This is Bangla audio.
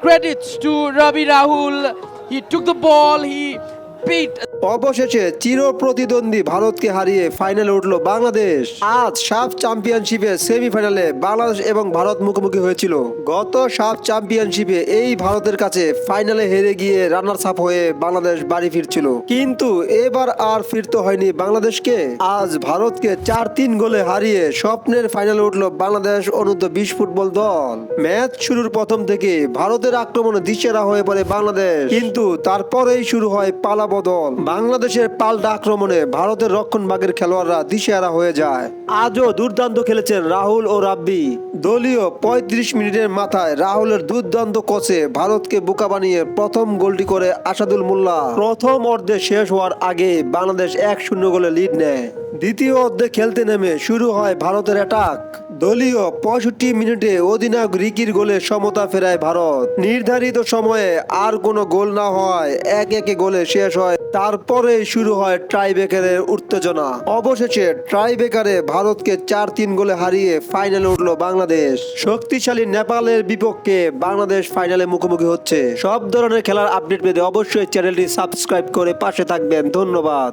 credits to Ravi Rahul. He took the ball, he beat অবশেষে চির প্রতিদ্বন্দ্বী ভারতকে হারিয়ে ফাইনালে উঠল বাংলাদেশ। আজ সাফ চ্যাম্পিয়নশিপের সেমিফাইনালে বাংলাদেশ এবং ভারত মুখোমুখি হয়েছিল। গত সাফ চ্যাম্পিয়নশিপে এই ভারতের কাছে ফাইনালে হেরে গিয়ে রানার্স আপ হয়ে বাংলাদেশ বাড়ি ফিরছিল। কিন্তু এবার আর ফিরতে হয়নি বাংলাদেশকে। আজ ভারতকে চার তিন গোলে হারিয়ে স্বপ্নের ফাইনালে উঠল বাংলাদেশ অনূর্ধ্ব বিশ ফুটবল দল। ম্যাচ শুরুর প্রথম থেকে ভারতের আক্রমণে দিশেরা হয়ে পড়ে বাংলাদেশ। কিন্তু তারপরেই শুরু হয় পালা বদল বাংলাদেশের পাল্টা আক্রমণে ভারতের রক্ষণভাগের খেলোয়াড়রা দিশেহারা হয়ে যায়। আজও দুর্দান্ত খেলেছেন রাহুল ও রাব্বি। দলীয় পঁয়ত্রিশ মিনিটের মাথায় রাহুলের দুর্দান্ত কোচে ভারতকে বোকা বানিয়ে প্রথম গোলটি করে আসাদুল মোল্লা। প্রথম অর্ধে শেষ হওয়ার আগে বাংলাদেশ এক শূন্য গোলে লিড নেয়। দ্বিতীয় অর্ধে খেলতে নেমে শুরু হয় ভারতের অ্যাটাক দলীয় পঁয়ষট্টি মিনিটে অধিনায়ক রিকির গোলে সমতা ফেরায় ভারত। নির্ধারিত সময়ে আর কোনো গোল না হয় এক একে গোলে শেষ হয়। তারপরে শুরু হয় ট্রাইবেকারের উত্তেজনা। অবশেষে ট্রাইবেকারে ভারতকে চার তিন গোলে হারিয়ে ফাইনালে উঠল বাংলাদেশ। শক্তিশালী নেপালের বিপক্ষে বাংলাদেশ ফাইনালে মুখোমুখি হচ্ছে। সব ধরনের খেলার আপডেট পেতে অবশ্যই চ্যানেলটি সাবস্ক্রাইব করে পাশে থাকবেন। ধন্যবাদ।